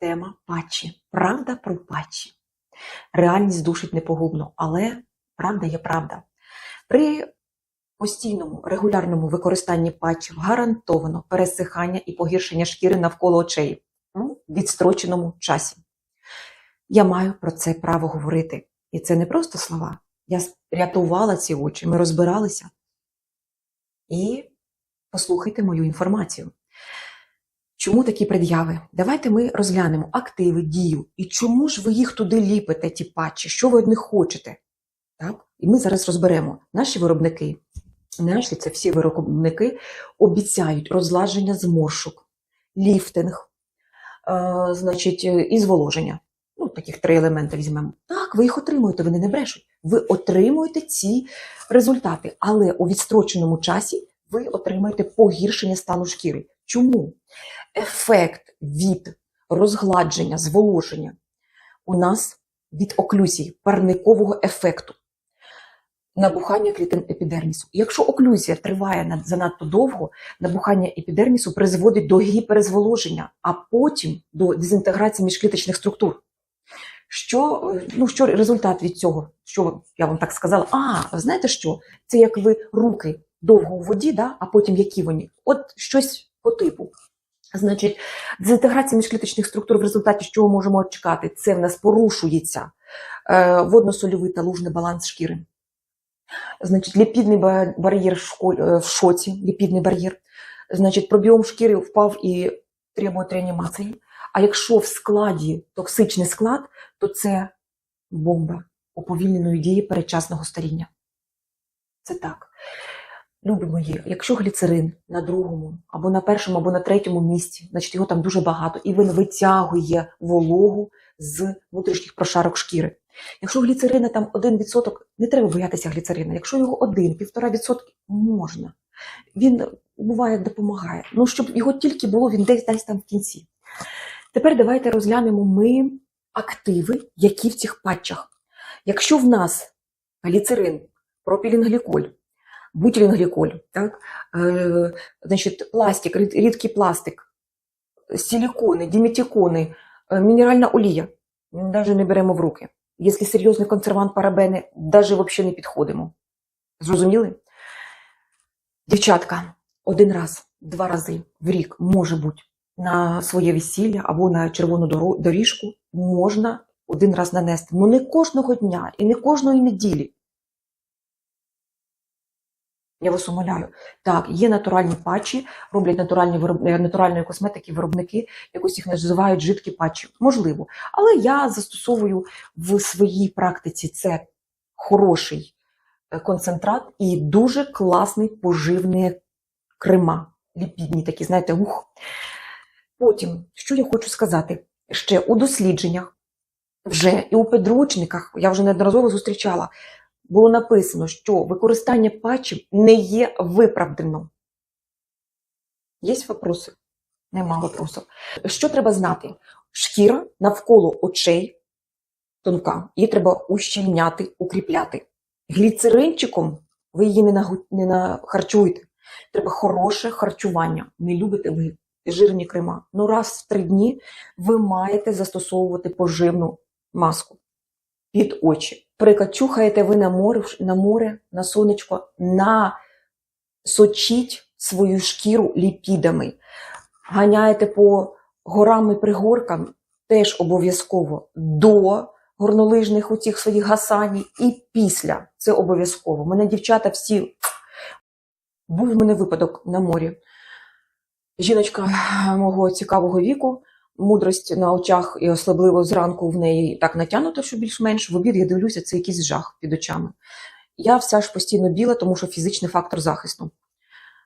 Тема патчі. Правда про патчі. Реальність душить непогубно, але правда є правда. При постійному регулярному використанні патчів гарантовано пересихання і погіршення шкіри навколо очей в відстроченому часі. Я маю про це право говорити. І це не просто слова. Я рятувала ці очі, ми розбиралися. І послухайте мою інформацію. Чому такі пред'яви? Давайте ми розглянемо активи, дію. І чому ж ви їх туди ліпите, ті патчі? Що ви від них хочете? Так? І ми зараз розберемо. Наші виробники, наші це всі виробники, обіцяють розлаження зморшок, ліфтинг, е, значить, і зволоження. Ну, таких три елементи візьмемо. Так, ви їх отримуєте, вони не брешуть. Ви отримуєте ці результати, але у відстроченому часі ви отримаєте погіршення стану шкіри. Чому? Ефект від розгладження, зволоження у нас від оклюзії, парникового ефекту, набухання клітин епідермісу. Якщо оклюзія триває занадто довго, набухання епідермісу призводить до гіперзволоження, а потім до дезінтеграції міжкліточних структур. Що, ну, що результат від цього? Що я вам так сказала? А, знаєте що? Це як ви руки довго у воді, да? а потім які вони? От щось по типу. Значить, дезінтеграція міжкліточних структур, в результаті чого можемо чекати? Це в нас порушується е, водно-сольовий та лужний баланс шкіри. Значить, ліпідний бар'єр е, в шоці, ліпідний бар'єр. Значить, пробіом шкіри впав і требує реанімації. А якщо в складі токсичний склад, то це бомба уповільненої дії передчасного старіння. Це так. Любі мої, якщо гліцерин на другому, або на першому, або на третьому місці, значить його там дуже багато, і він витягує вологу з внутрішніх прошарок шкіри. Якщо гліцерина там 1%, не треба боятися гліцерина. Якщо його 1-1,5% можна. Він буває допомагає. Ну, щоб його тільки було, він десь десь там в кінці. Тепер давайте розглянемо ми активи, які в цих патчах. Якщо в нас гліцерин, пропілінгліколь, бутілінгліколь, так, е, значить, пластик, рідкий пластик, силікони, діметикони, е, мінеральна олія, навіть не беремо в руки. Якщо серйозний консервант парабени, навіть взагалі не підходимо. Зрозуміли? Дівчатка, один раз, два рази в рік може бути на своє весілля або на червону доріжку можна один раз нанести. Ну не кожного дня і не кожної неділі. Я вас умоляю. Так, є натуральні патчі, роблять натуральні вироб... е, натуральної косметики виробники, якось їх називають жидкі патчі. Можливо. Але я застосовую в своїй практиці це хороший е, концентрат і дуже класний поживний крема. Ліпідні такі, знаєте, ух. Потім, що я хочу сказати, ще у дослідженнях, вже і у підручниках, я вже неодноразово зустрічала, було написано, що використання патчів не є виправданим. Є вопроси? Нема вопросів. Що треба знати? Шкіра навколо очей тонка, її треба ущільняти, укріпляти. Гліцеринчиком ви її не, нагу... не нахарчуєте. Треба хороше харчування. Не любите ви жирні крема. Ну раз в три дні ви маєте застосовувати поживну маску під очі. Наприклад, чухаєте ви на море, на море, на сонечко, насочіть свою шкіру ліпідами. Ганяєте по горам і пригоркам теж обов'язково до горнолижних оцих своїх гасаній і після. Це обов'язково. У мене дівчата всі був в мене випадок на морі. Жіночка мого цікавого віку, мудрость на очах і особливо зранку в неї так натягнуто, що більш-менш в обід я дивлюся, це якийсь жах під очами. Я вся ж постійно біла, тому що фізичний фактор захисту.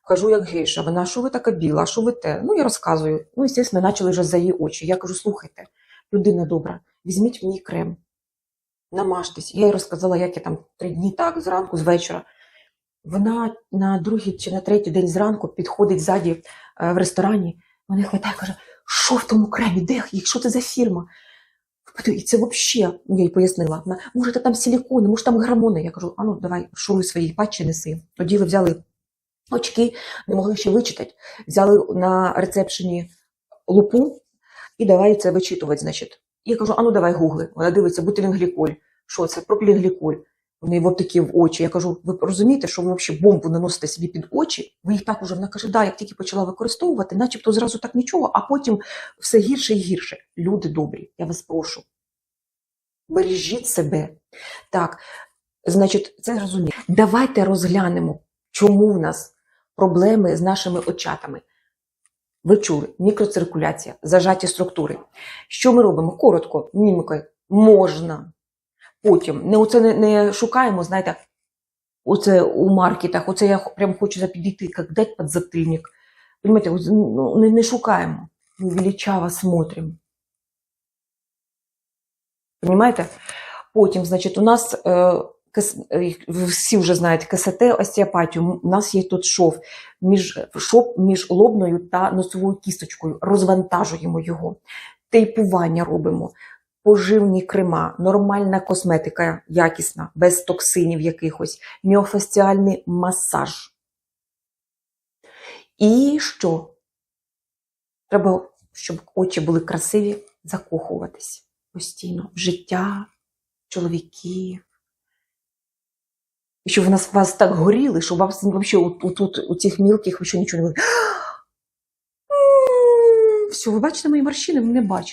Кажу, як гейша, вона, що ви така біла, що ви те? Ну, я розказую. Ну, звісно, почали вже за її очі. Я кажу, слухайте, людина добра, візьміть ній крем, намажтесь. Я їй розказала, як я там три дні так, зранку, з вечора. Вона на другий чи на третій день зранку підходить ззаді е, в ресторані, вона хватає, каже, що в тому кремі, де, їх? що це за фірма? І це взагалі, я їй пояснила, вона, може, там силікони, може, там гормони. Я кажу, а ну давай, шуруй свої патчі неси. Тоді ви взяли очки, не могли ще вичитати, взяли на рецепшені лупу, І давай це вичитувати, значить. Я кажу, а ну давай гугли. Вона дивиться, бутилінгліколь. Що це? Пропілінгліколь. Вони от такі в очі. Я кажу, ви розумієте, що ви взагалі бомбу наносите собі під очі? Ви їх так уже вона каже, да, як тільки почала використовувати, начебто зразу так нічого, а потім все гірше і гірше. Люди добрі, я вас прошу. Бережіть себе. Так, значить, це зрозуміло. Давайте розглянемо, чому в нас проблеми з нашими очатами. Ви чули, мікроциркуляція, зажаті структури. Що ми робимо? Коротко, мімікою. Можна. Потім не оце не, не шукаємо, знаєте, оце у маркетах, оце я прям хочу запідійти, як дать підзатильник. Понимаете, ось, ну, не, не шукаємо. Ми величаво смотрим. Понимаете? Потім, значить, у нас е, е, всі вже знають КСТ, остеопатію. У нас є тут шов між шов між лобною та носовою кісточкою. Розвантажуємо його. Тейпування робимо. Поживні крема, нормальна косметика якісна, без токсинів якихось, міофасціальний масаж. І що? Треба, щоб очі були красиві, закохуватись постійно в життя чоловіків. І щоб в нас вас так горіли, що вас взагалі у, у цих мілких ви ще нічого не буде. Все, ви бачите мої морщини, ви не бачите.